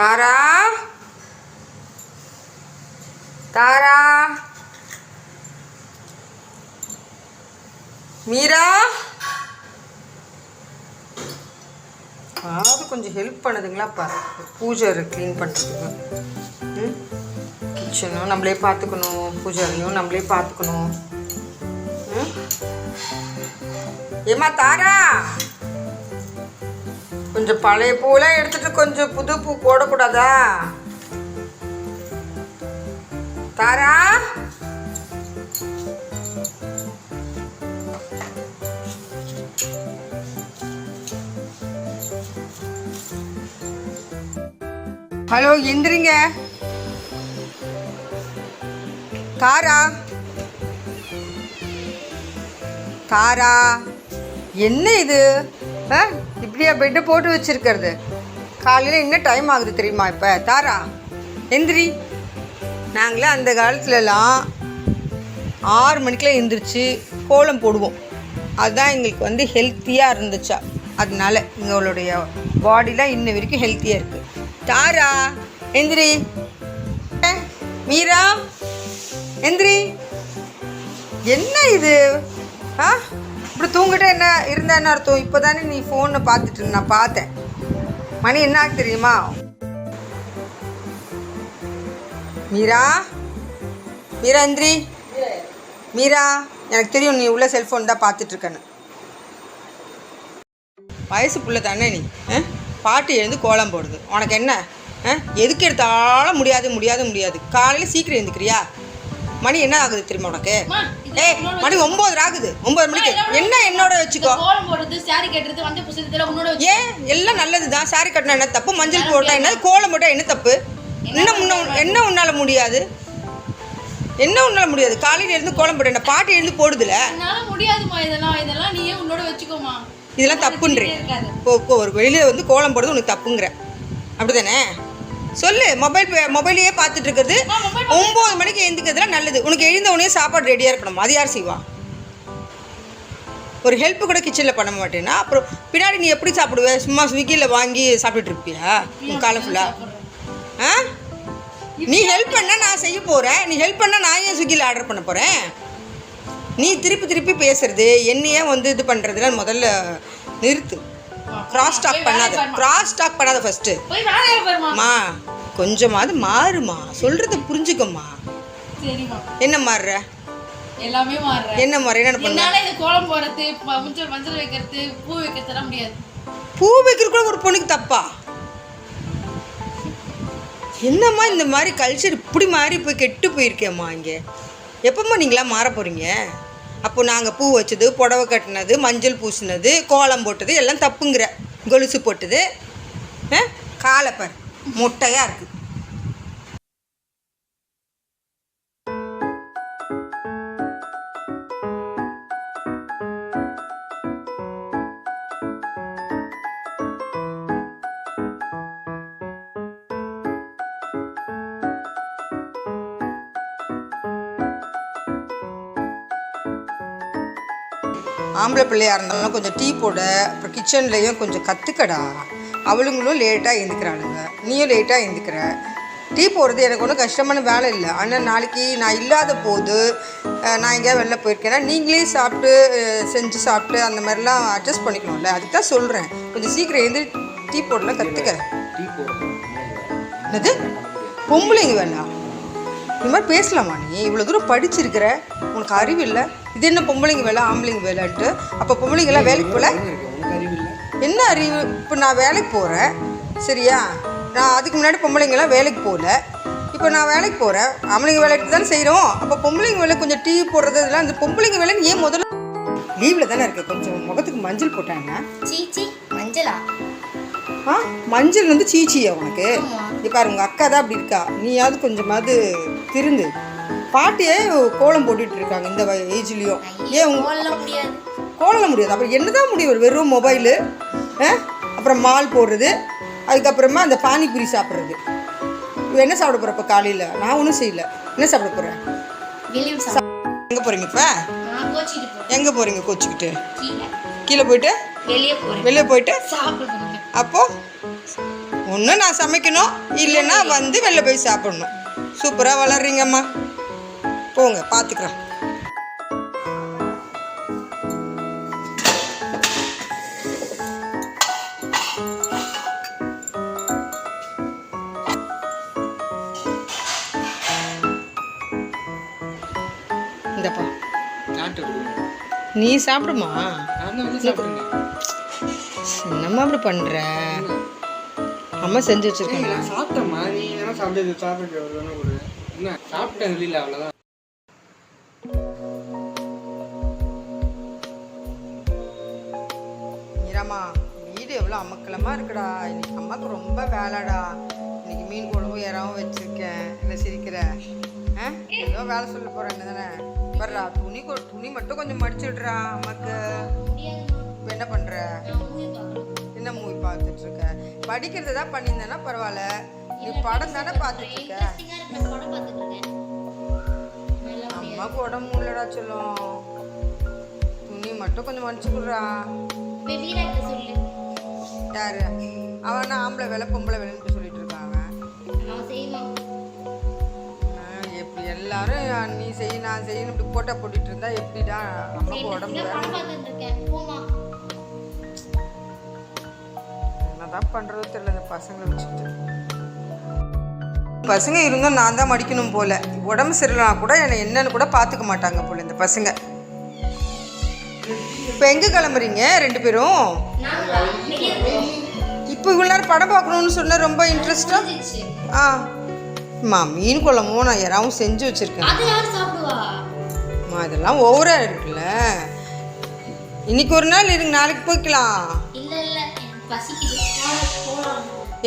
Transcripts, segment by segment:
தாரா. தாரா. மீரா. அதாவது கொஞ்சம் ஹெல்ப் பண்ணுதுங்களாப்பா பூஜை க்ளீன் பண்ணுறதுக்கு ம்? கிச்சனும் நம்மளே பார்த்துக்கணும். பூஜாரியும் நம்மளே பார்த்துக்கணும். ஏமா ஏம்மா தாரா. கொஞ்சம் பழைய பூவெல்லாம் எடுத்துட்டு கொஞ்சம் புது பூ போடக்கூடாதா? தாரா? ஹலோ எந்திரிங்க. தாரா? தாரா என்ன இது? ஆ? இப்படியா பெட்டு போட்டு வச்சிருக்கிறது. காலையில் என்ன டைம் ஆகுது தெரியுமா இப்போ? தாரா எந்திரி. நாங்களே அந்த காலத்துலலாம் ஆறு மணிக்கெலாம் எந்திரிச்சு கோலம் போடுவோம். அதுதான் எங்களுக்கு வந்து ஹெல்த்தியாக இருந்துச்சா. அதனால எங்களுடைய பாடிலாம் இன்ன வரைக்கும் ஹெல்த்தியாக இருக்குது தாரா எந்திரி. ஏ, மீரா எந்திரி. என்ன இது? ஆ இப்படி தூங்கிட்டே என்ன? இருந்தா என்ன அர்த்தம்? இப்போ தானே நீ ஃபோனை பார்த்துட்டு நான் பார்த்தேன். மணி என்ன ஆகுது தெரியுமா? மீரா? மீரா எந்திரி மீரா எனக்கு தெரியும் நீ உள்ள செல்ஃபோன் தான் பார்த்துட்ருக்கேன்னு வயசு புள்ள தானே நீ பாட்டு எழுந்து கோலம் போடுது. உனக்கு என்ன? ஆ? எதுக்கு எடுத்தாலும் முடியாது முடியாது முடியாது. காலையில் சீக்கிரம் எழுந்துக்கிறியா மணி என்ன ஆகுது தெரியுமா உனக்கு? ஏய் மணி ஒம்பது ஆகுது. ஒம்பது மணிக்கு. என்ன என்னோட வச்சுக்கோ? ஏன்? எல்லாம் நல்லது தான் சாரி கட்டினா என்ன தப்பு? மஞ்சள் போட்டா என்ன கோலம் போட்டா என்ன தப்பு? என்ன முன்ன என்ன உன்னால முடியாது? என்ன உன்னால முடியாது? காலையில இருந்து கோலம் போட என்ன பாட்டி எழுந்து போடுதுல? முடியாதுமா இதெல்லாம். இதெல்லாம் நீயே உன்னோட வச்சுக்கோமா இதெல்லாம் இப்போ ஒரு வெளியில வந்து கோலம் போடுறது உனக்கு தப்புங்கிற. அப்படிதானே சொல்லு மொபைல் மொபைலையே பார்த்துட்டு இருக்கிறது ஒம்பது மணிக்கு எழுந்துக்கிறதுலாம் நல்லது. உனக்கு எழுந்த உடனே சாப்பாடு ரெடியாக இருக்கணும்? அது யார் செய்வா? ஒரு ஹெல்ப் கூட கிச்சனில் பண்ண மாட்டேன்னா அப்புறம் பின்னாடி நீ எப்படி சாப்பிடுவ? சும்மா ஸ்விக்கியில் வாங்கி சாப்பிட்டுட்டு இருப்பியா? உன் காலம் ஃபுல்லாக ஆ? நீ ஹெல்ப் பண்ணா நான் செய்ய போகிறேன் நீ ஹெல்ப் பண்ணா நான் ஏன் ஸ்விக்கியில் ஆர்டர் பண்ண போகிறேன் நீ திருப்பி திருப்பி பேசுறது என்னையே வந்து இது பண்ணுறதுல முதல்ல நிறுத்து. கிராஸ் டாக் பண்ணாத. கிராஸ் டாக் பண்ணாத பாருமா மா கொஞ்சமாவது மாறுமா. சொல்கிறத புரிஞ்சுக்கம்மா. என்ன மாறுற? எல்லாமே மாறுற. என்ன மாறு என்ன பண்ண? என்னால இது கோலம் போடுறது ப- மஞ்சள் மஞ்சள் வைக்கிறது பூ வைக்கிறதுலாம் முடியாது. பூ வைக்கிற கூட ஒரு பொண்ணுக்கு தப்பா? என்னம்மா இந்த மாதிரி கல்ச்சர் இப்படி மாறி போய் கெட்டு போயிருக்கேம்மா இங்கே? எப்பம்மா நீங்களாம் மாற போகிறீங்க அப்போ நாங்கள் பூ வச்சது புடவை கட்டினது மஞ்சள் பூசினது கோலம் போட்டது எல்லாம் தப்புங்கிற. கொலுசு போட்டது ஆ? காலை முட்டையாக இருக்குது ஆம்பளை பிள்ளையா இருந்தாலும் கொஞ்சம் டீ போட அப்புறம் கிச்சன்லேயும் கொஞ்சம் கற்றுக்கடா அவளுங்களும் லேட்டாக எழுந்துக்கிறாளுங்க நீயும் லேட்டாக எழுந்துக்கிற டீ போடுறது எனக்கு ஒன்றும் கஷ்டமான வேலை இல்லை. ஆனால் நாளைக்கு நான் இல்லாத போது நான் எங்கேயாவது வெளில போயிருக்கேன்னா நீங்களே சாப்பிட்டு செஞ்சு சாப்பிட்டு அந்த மாதிரிலாம் அட்ஜஸ்ட் பண்ணிக்கணும்ல. அதுக்கு தான் சொல்கிறேன் கொஞ்சம் சீக்கிரம் எழுந்து டீ போடலாம் கற்றுக்க டீ போடுறது என்னது? பொம்பளைங்க வேணா. இது மாதிரி பேசலாமா நீ? இவ்வளோ தூரம் படிச்சிருக்கிற. உனக்கு அறிவு இல்லை. இது என்ன பொம்பளைங்க வேலை ஆம்பளைங்க வேலைன்ட்டு? அப்போ பொம்பளைங்கெல்லாம் வேலைக்கு போகல என்ன அறிவு? இப்போ நான் வேலைக்கு போகிறேன் சரியா? நான் அதுக்கு முன்னாடி பொம்பளைங்கெல்லாம் வேலைக்கு போகல இப்போ நான் வேலைக்கு போகிறேன் ஆம்பளைங்க வேலைக்கு தானே செய்கிறோம் அப்போ பொம்பளைங்க வேலை கொஞ்சம் டீ போடுறது இதெல்லாம் இந்த பொம்பளைங்க வேலைன்னு ஏன் முதல்ல லீவில் தானே இருக்கு. கொஞ்சம் முகத்துக்கு மஞ்சள் போட்டாங்க சீச்சி மஞ்சளா? ஆ மஞ்சள் வந்து சீச்சியா உனக்கு? இப்போ உங்கள் அக்கா தான் அப்படி இருக்கா. நீயாவது கொஞ்சமாவது திருந்து பாட்டியே கோலம் போட்டுட்டு இருக்காங்க இந்த ஏஜ்லேயும். ஏன் உங்க கோலம் முடியாது. அப்புறம் என்னதான் முடியும் வெறும் மொபைலு அப்புறம் மால் போடுறது அதுக்கப்புறமா அந்த பானிபூரி சாப்பிட்றது. என்ன சாப்பிட போகிற இப்போ காலையில்? நான் ஒன்றும் செய்யல. என்ன சாப்பிட போகிறேன் எங்கே போகிறீங்க இப்போ? எங்கே போகிறீங்க கோச்சிக்கிட்டு? கீழே. போயிட்டு? வெளியே போயிட்டு? சாப்பிடுறேன் அப்போ ஒன்று நான் சமைக்கணும் இல்லைன்னா வந்து வெளில போய் சாப்பிடணும். சூப்பராக வளர்றீங்கம்மா. போங்க பார்த்துக்குறேன் இந்தப்பா. நீ சாப்பிடுமா? நான் என்னம்மா அப்படி பண்ணுற அம்மா செஞ்சு வச்சுருக்கேங்க நான் நீ வேணா சாப்பிட்டு சாப்பிட்டு வேணா கொடு. என்ன சாப்பிட்டேன் வெளியில் அவ்வளோதான் மீராமா வீடு எவ்வளோ அமக்கலமாக இருக்குடா. இன்னைக்கு அம்மாவுக்கு ரொம்ப வேலைடா. இன்னைக்கு மீன் குழம்பு இறாவும் வச்சுருக்கேன். இல்லை சிரிக்கிற. ஆ? ஏதோ வேலை சொல்ல போகிறேன் தானே வர்றா துணி கொ- துணி மட்டும் கொஞ்சம் மடிச்சுடுறா அம்மாக்கு. இப்போ என்ன பண்ணுற என்ன மூவி பார்த்துட்ருக்க படிக்கிறது தான் பண்ணியிருந்தேன்னா பரவாயில்ல. நீ படம் தானே பார்த்துட்டு இருக்க படம் பார்த்துட்டு இருக்கேன் அம்மாவுக்கு உடம்பு இல்லடா சொல்லும். துணி மட்டும் கொஞ்சம் மடிச்சு சொல்லு. யாரு? அவன் ஆம்பளை வேலை பொம்பளை வேலைன்னு சொல்லிட்டு ஆஹ் எப்படி எல்லாரும் நீ செய் நான் செய்யணும் இப்படி போட்டா போட்டுட்டு இருந்தா எப்படிடா அம்மாவுக்கு உடம்பு என்னதான் பண்றதோ தெரியல இந்த பசங்களை வச்சுட்டு பசங்க இருந்தும் நான் தான் மடிக்கணும் போல. உடம்பு சரியில்லைனா கூட என்னை என்னன்னு கூட பார்த்துக்க மாட்டாங்க போல இந்த பசங்க. இப்போ எங்கே கிளம்புறீங்க ரெண்டு பேரும்? இப்போ இவ்வளோ நேரம் படம் பார்க்கணும்னு சொன்ன ரொம்ப இன்ட்ரெஸ்டாக ஆ? அம்மா மீன் குழம்பும் நான் யாராவும் செஞ்சு வச்சுருக்கேன். அம்மா இதெல்லாம் ஓவராக இருக்குல்ல. இன்னைக்கு ஒரு நாள் இருங்க நாளைக்கு போய்க்கலாம்.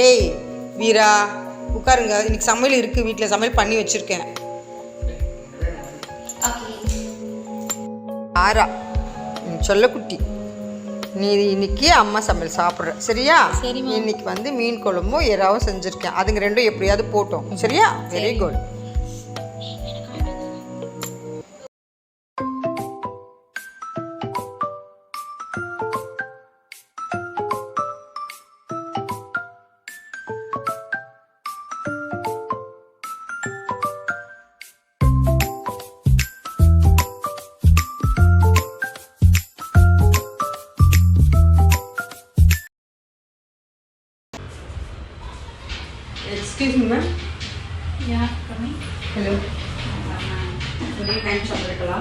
ஏய் வீரா உட்காருங்க. இன்னைக்கு சமையல் இருக்குது வீட்டில் சமையல் பண்ணி வச்சுருக்கேன். ஓகே. ஆரா. ம், சொல்லக்குட்டி நீ இன்னைக்கு அம்மா சமையல் சாப்பிட்ற. சரியா? இன்னைக்கு வந்து மீன் குழம்பும் எறாவும் செஞ்சுருக்கேன். அதுங்க ரெண்டும் எப்படியாவது போட்டோம். சரியா? Very good excuse me ma'am Yeah, coming. Hello good evening Chandrakala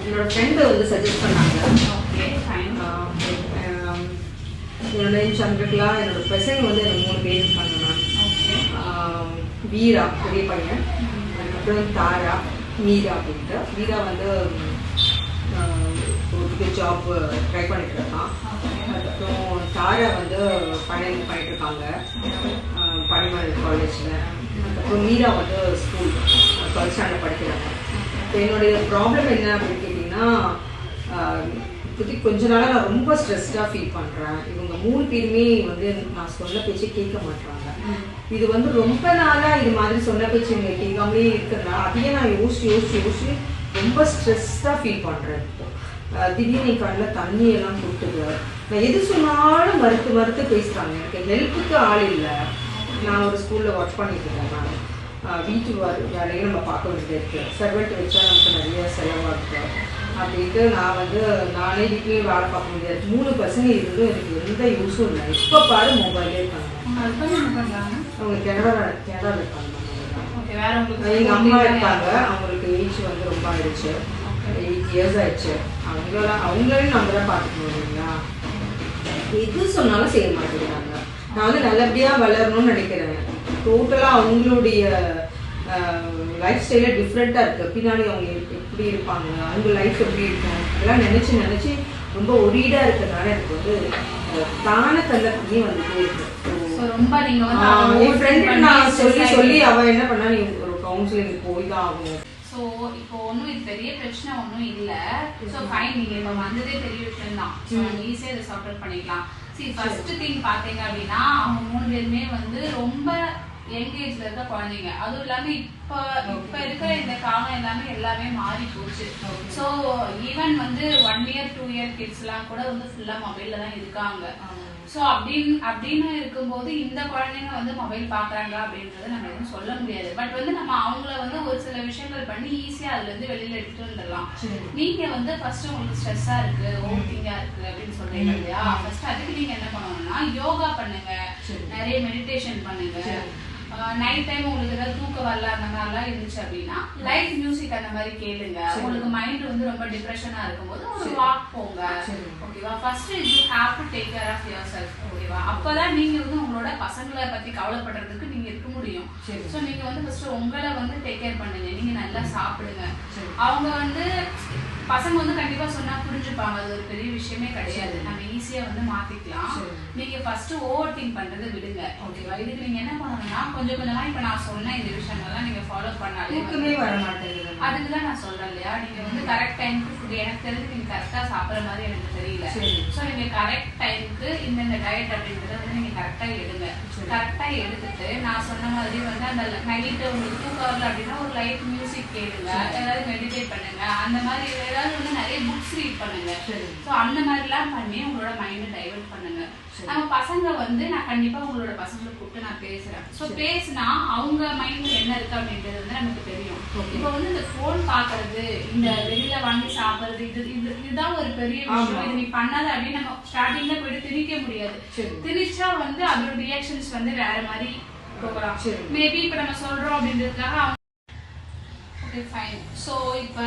என்னோட ஃப்ரெண்டு வந்து சஜஸ்ட் பண்ணாங்க. Okay, fine. ஆஹ் என்னோட நேம் சந்திரகலா என்னோட பசங்க வந்து எனக்கு மூணு பேர் இருக்காங்க மேம் வீரா பெரிய பையன். அதுக்கப்புறம் தாரா மீரா அப்படின்ட்டு. வீரா வந்து ஒரு ஜாப் ட்ரை பண்ணிட்டு இருக்கான் அதுக்கப்புறம் தாரா வந்து பழைய பண்ணிட்டு இருக்காங்க. பனிமலை காலேஜில் அப்புறம் மீரா வந்து ஸ்கூல் டுவெல்த் ஸ்டாண்டர்ட் படிக்கிறாங்க. இப்போ என்னுடைய ப்ராப்ளம் என்ன அப்படின்னு கேட்டிங்கன்னா இப்போதைக்கு கொஞ்ச நாளாக நான் ரொம்ப ஸ்ட்ரெஸ்டாக ஃபீல் பண்ணுறேன் இவங்க மூணு பேருமே வந்து நான் சொன்ன பேச்சு கேட்க மாட்டாங்க இது வந்து ரொம்ப நாளாக இது மாதிரி சொன்ன பேச்சு இவங்க கேட்காமலே இருக்கிறதுனால அதையே நான் யோசிச்சு யோசிச்சு யோசிச்சு ரொம்ப ஸ்ட்ரெஸ்டாக ஃபீல் பண்ணுறேன் இப்போ திடீர்னு என் கண்ணில் தண்ணி நான் எது சொன்னாலும் மறுத்து மறுத்து பேசுகிறாங்க எனக்கு ஹெல்ப்புக்கு ஆள் இல்லை. நான் ஒரு ஸ்கூலில் ஒர்க் பண்ணிட்டு இருக்கேன் வீட்டு வேலையை நம்ம பார்க்க வேண்டியது இருக்குது சர்வெண்ட் வச்சா நமக்கு நிறைய செலவாகுது அப்படின்ட்டு நான் வந்து நானே வீட்லேயும் வேலை பார்க்க முடியாது மூணு பசங்க இருந்தும் எனக்கு எந்த யூஸும் இல்லை. எப்போ பாரு மொபைலே இருக்காங்க? அவங்க கனடா கனடாவில் இருக்காங்க எங்கள் அம்மா இருக்காங்க? அவங்களுக்கு ஏஜ் வந்து ரொம்ப ஆயிடுச்சு. எயிட் இயர்ஸ் ஆயிடுச்சு. அவங்கள அவங்களையும் நம்ம தான் பார்த்துக்கணும் இல்லைங்களா? எது சொன்னாலும் செய்ய மாட்டேங்கிறாங்க. நான் வந்து நல்லபடியாக வளரணும்னு நினைக்கிறேன். டோட்டலாக அவங்களுடைய லைஃப் ஸ்டைலே டிஃப்ரெண்ட்டாக இருக்குது பின்னாடி அவங்க எப்- எப்படி இருப்பாங்க அவங்க லைஃப் எப்படி இருக்கும் அதெல்லாம் நினச்சி நினச்சி ரொம்ப ஒரீடாக இருக்கிறதுனால எனக்கு வந்து தான தந்தப்படியே வந்துட்டே இருக்கு. ரொம்ப நீங்க வந்து ஆஹ் அவங்க என் motivate ஃப்ரெண்டு பண்ணி நான் சொல்லி சொல்லி அவ என்ன பண்ணா நீ ஒரு கவுன்சிலிங் போய் தான் ஆகணும். ஸோ இப்போ ஒன்றும் இது பெரிய பிரச்சனை ஒன்றும் இல்லை. ஸோ ஃபைன் நீங்கள் இப்போ வந்ததே பெரிய விஷயம் தான் ஈஸியாக இதை சார்ட் அவுட் பண்ணிக்கலாம். ஃபர்ஸ்ட் திங் பார்த்தீங்க அப்படின்னா அவங்க மூணு பேருமே வந்து ரொம்ப யங் ஏஜ்ல இருக்க குழந்தைங்க. அதுவும் இல்லாமல் இப்போ இப்போ இருக்கிற இந்த காலம் எல்லாமே எல்லாமே மாறி போச்சு. ஸோ ஈவன் வந்து ஒன் இயர் டூ இயர் கிட்ஸ்லாம் கூட வந்து ஃபுல்லாக மொபைலில் தான் இருக்காங்க. ஸோ அப்படின்னு அப்படின்னு இருக்கும்போது இந்த குழந்தைங்க வந்து மொபைல் பார்க்குறாங்க அப்படின்றத நம்ம எதுவும் சொல்ல முடியாது. பட் வந்து நம்ம அவங்கள வந்து ஒரு சில விஷயங்கள் பண்ணி ஈஸியாக அதுலேருந்து வெளியில் எடுத்துட்டு வந்துடலாம். நீங்கள் வந்து ஃபர்ஸ்ட் உங்களுக்கு ஸ்ட்ரெஸ்ஸாக இருக்கு ஓவர்திங்காக இருக்கு அப்படின்னு சொல்றீங்க இல்லையா? ஃபர்ஸ்ட் அதுக்கு நீங்கள் என்ன பண்ணணும்னா யோகா பண்ணுங்க. நிறைய மெடிடேஷன் பண்ணுங்க. நைட் டைம் உங்களுக்கு ஏதாவது தூக்கம் வரல அந்த மாதிரிலாம் இருந்துச்சு அப்படின்னா லைட் மியூசிக் அந்த மாதிரி கேளுங்க. உங்களுக்கு மைண்ட் வந்து ரொம்ப டிப்ரெஷனா இருக்கும்போது ஒரு வாக் போங்க. ஓகேவா first you have to take care of yourself ஓகேவா அப்பதான் நீங்க வந்து உங்களோட பசங்களை பத்தி கவலைப்படுறதுக்கு நீங்க இருக்க முடியும். ஸோ நீங்க வந்து ஃபர்ஸ்ட் உங்களை வந்து டேக் கேர் பண்ணுங்க. நீங்க நல்லா சாப்பிடுங்க. அவங்க வந்து பசங்க வந்து கண்டிப்பா சொன்னா புரிஞ்சுப்பாங்க. அது ஒரு பெரிய விஷயமே கிடையாது. நம்ம ஈஸியா வந்து மாத்திக்கலாம். நீங்க ஃபர்ஸ்ட் ஓவர் திங்க் பண்றதை விடுங்க. ஓகேவா இதுக்கு நீங்க என்ன பண்ணணும்னா கொஞ்சம் கொஞ்சமா இப்ப நான் சொன்ன இந்த விஷயங்கள்லாம் நீங்க ஃபாலோ பண்ணாலே வர மாட்டேங்குது அதுக்கு தான் நான் சொல்றேன் இல்லையா? நீங்க வந்து கரெக்ட் டைம்க்கு ஃபுட் எனக்கு தெரிஞ்சு நீங்க கரெக்டா சாப்பிடுற மாதிரி எனக்கு தெரியல. ஸோ நீங்க கரெக்ட் டைம்க்கு இந்தந்த டயட் அப்படின்றத வந்து நீங்க கரெக்டா எடுங்க. கரெக்டா எடுத்துட்டு நான் சொன்ன மாதிரி வந்து அந்த நைட்டு உங்களுக்கு தூக்கம் வரல அப்படின்னா ஒரு லைட் மியூசிக் கேளுங்க. ஏதாவது மெடிடேட் பண்ணுங்க. அந்த மாதிரி ஏதாவது வந்து நிறைய புக்ஸ் ரீட் பண்ணுங்க. ஸோ அந்த மாதிரிலாம் பண்ணி உங்களோட மைண்டை டைவர்ட் பண்ணுங்க. நம்ம பசங்க வந்து நான் கண்டிப்பா உங்களோட பசங்களை கூப்பிட்டு நான் பேசுறேன். ஸோ பேசினா அவங்க மைண்ட்ல என்ன இருக்கு அப்படின்றது வந்து நமக்கு தெரியும். இப்போ வந்து இந்த ஃபோன் பாக்குறது இந்த வெளியில வாங்கி சாப்பிடுறது இது இது இதுதான் ஒரு பெரிய விஷயம். இது நீ பண்ணாத அப்படின்னு நம்ம ஸ்டார்டிங்ல போயிட்டு திணிக்க முடியாது. திணிச்சா வந்து அதோட ரியாக்ஷன்ஸ் வந்து வேற மாதிரி போகலாம். மேபி இப்போ நம்ம சொல்றோம் அப்படின்றதுக்காக ஃபைன் ஸோ இப்போ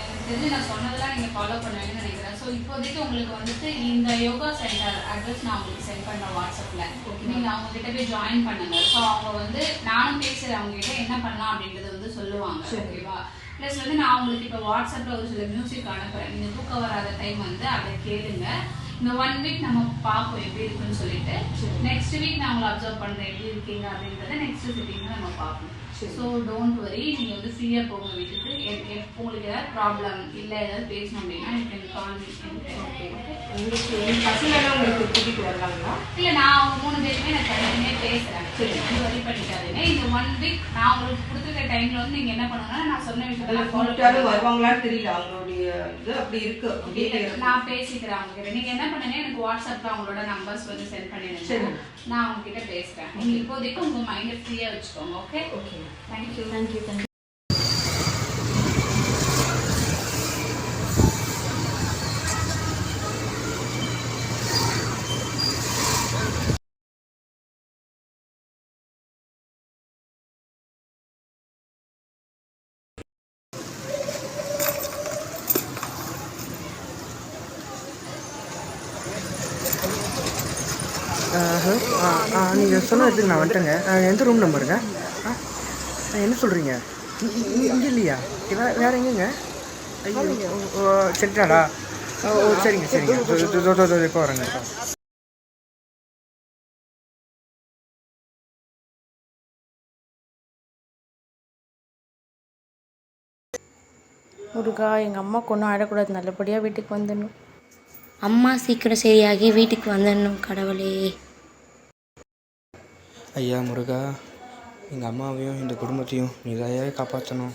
எனக்கு தெரிஞ்சு நான் சொன்னதெல்லாம் நீங்கள் ஃபாலோ பண்ணுவீங்கன்னு நினைக்கிறேன். ஸோ இப்போதைக்கு உங்களுக்கு வந்துட்டு இந்த யோகா சென்டர் அட்ரஸ் நான் உங்களுக்கு சென்ட் பண்ணுறேன் வாட்ஸ்அப்பில் நீங்கள் அவங்க கிட்ட போய் ஜாயின் பண்ணுங்க. ஸோ அவங்க வந்து நானும் பேசுகிறேன் அவங்க கிட்ட என்ன பண்ணலாம் அப்படின்றத வந்து சொல்லுவாங்க. ஓகேவா ப்ளஸ் வந்து நான் உங்களுக்கு இப்போ வாட்ஸ்அப்பில் ஒரு சில மியூசிக் அனுப்புகிறேன் நீங்கள் தூக்கம் வராத டைம் வந்து அதை கேளுங்க. இந்த ஒன் வீக் நம்ம பார்ப்போம் எப்படி இருக்குன்னு சொல்லிட்டு. நெக்ஸ்ட் வீக் நான் உங்களை அப்சர்வ் பண்ணுறேன் எப்படி இருக்கீங்க அப்படின்றத நெக்ஸ்ட் சிட்டிங்கில் நம்ம பார்ப்போம். ஸோ டோன்ட் வரி நீங்கள் வந்து ஃப்ரீயாக போங்க வீட்டுக்கு உங்களுக்கு ஏதாவது ப்ராப்ளம் இல்லை ஏதாவது பேசணும் அப்படின்னா கேன் கால் ஓகே உங்களுக்கு வரலாங்களா இல்லை நான் அவங்க மூணு பேருமே நான் தனித்தனியாக பேசுகிறேன் சரி. வந்து வரி பண்ணிக்காதீங்க. இந்த ஒன் வீக் நான் உங்களுக்கு கொடுத்துருக்க டைமில் வந்து நீங்கள் என்ன பண்ணணும்னா நான் சொன்ன கூப்பிட்டாலும் வருவாங்களான்னு தெரியல அவங்களுடைய இது அப்படி இருக்கு. நான் பேசிக்கிறேன் அவங்க கிட்ட. நீங்க என்ன பண்ணுங்க எனக்கு வாட்ஸ்அப்ல அவங்களோட நம்பர்ஸ் வந்து சென்ட் பண்ணிடுங்க. நான் அவங்க கிட்ட பேசுறேன். நீங்க இப்போதைக்கு உங்க மைண்ட ஃப்ரீயா வச்சுக்கோங்க okay okay thank you thank you thank you hello ஆ ஆ நீங்கள் சொன்ன இடத்துக்கு நான் வந்துட்டேங்க. எந்த ரூம் நம்பருங்க ஆ என்ன சொல்கிறீங்க இங்கே இல்லையா? வே வேறு எங்கேங்க? ஐயோ ஓ சென்ட்ராடா ஓ சரிங்க சரிங்க. இப்போ வரேங்க. முருகா எங்கள் அம்மாவுக்கு ஒன்றும் ஆயிடக்கூடாது. நல்லபடியாக வீட்டுக்கு வந்துடணும். அம்மா சீக்கிரம் சரியாகி வீட்டுக்கு வந்துடணும் கடவுளே. ஐயா முருகா எங்கள் அம்மாவையும் இந்த குடும்பத்தையும் நீ காப்பாற்றணும்